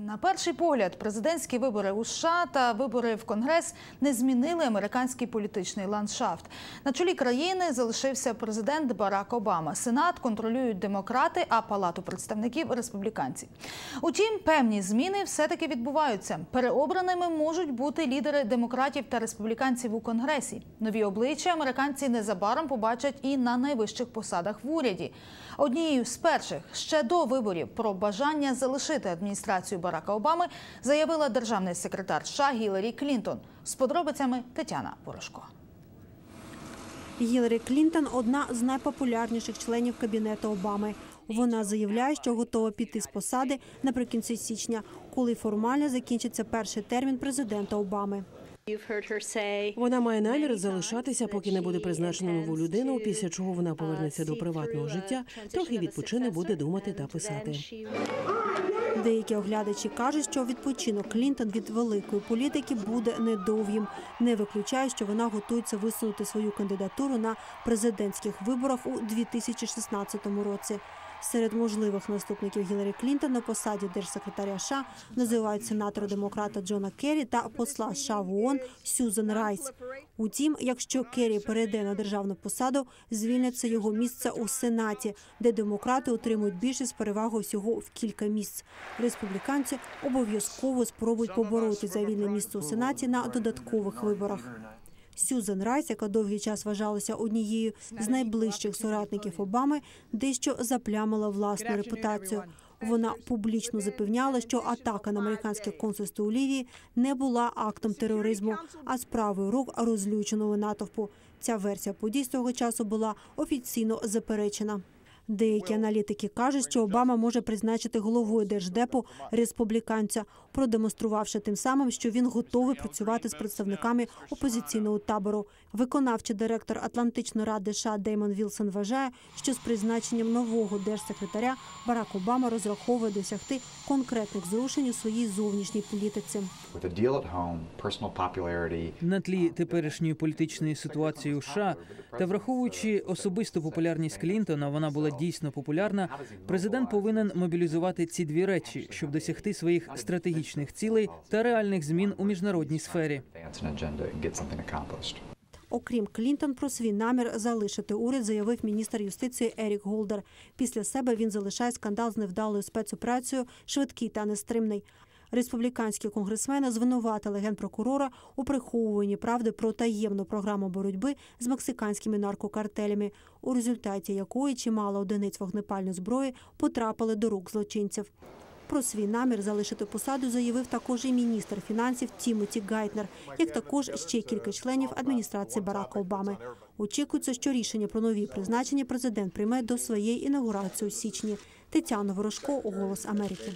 На перший погляд, президентські вибори у США та вибори в Конгрес не змінили американський політичний ландшафт. На чолі країни залишився президент Барак Обама. Сенат контролюють демократи, а палату представників республіканці. Утім, певні зміни все-таки відбуваються. Переобраними можуть бути лідери демократів та республіканців у конгресі. Нові обличчя американці незабаром побачать і на найвищих посадах в уряді. Однією з перших ще до виборів про бажання залишити адміністрацію Барака Обами заявила державний секретар США Гіларі Клінтон. З подробицями Тетяна Порошко. Гіларі Клінтон одна з найпопулярніших членів кабінету Обами. Вона заявляє, що готова піти з посади наприкінці січня, коли формально закінчиться перший термін президента Обами. Вона має намір залишатися, поки не буде призначено нову людину. Після чого вона повернеться до приватного життя, трохи відпочине, буде думати та писати. Деякі оглядачі кажуть, що відпочинок Клінтон від великої політики буде недовгим. Не виключає, що вона готується висунути свою кандидатуру на президентських виборах у 2016 році. Серед можливих наступників Гіларі Клінтон на посаді держсекретаря США називають сенатора демократа Джона Керрі та посла США в ООН Сюзан Райс. Утім, якщо Керрі перейде на державну посаду, звільниться його місце у сенаті, де демократи отримують більшість з перевагою всього в кілька місць. Республіканці обов'язково спробують побороти за вільне місце у сенаті на додаткових виборах. Сюзан Райс, яка довгий час вважалася однією з найближчих соратників Обами, дещо заплямила власну репутацію. Вона публічно запевняла, що атака на американське консульство у Лівії не була актом тероризму, а справою рук розлюченого натовпу. Ця версія подій з того часу була офіційно заперечена. Деякі аналітики кажуть, що Обама може призначити головою держдепу республіканця, продемонструвавши тим самим, що він готовий працювати з представниками опозиційного табору. Виконавчий директор Атлантичної ради США Деймон Вілсон вважає, що з призначенням нового держсекретаря Барак Обама розраховує досягти конкретних зрушень у своїй зовнішній політиці. На тлі теперішньої політичної ситуації у США та враховуючи особисту популярність Клінтона, вона була дійсно популярна. Президент повинен мобілізувати ці дві речі, щоб досягти своїх стратегічних цілей та реальних змін у міжнародній сфері. Окрім Клінтон, про свій намір залишити уряд заявив міністр юстиції Ерік Голдер. Після себе він залишає скандал з невдалою спецоперацією швидкий та нестримний. Республіканські конгресмени звинуватили генпрокурора у приховуванні правди про таємну програму боротьби з мексиканськими наркокартелями, у результаті якої чимало одиниць вогнепальної зброї потрапили до рук злочинців. Про свій намір залишити посаду заявив також і міністр фінансів Тімоті Гайтнер, як також ще кілька членів адміністрації Барака Обами. Очікується, що рішення про нові призначення президент прийме до своєї інаугурації у січні. Тетяна Ворожко, Голос Америки.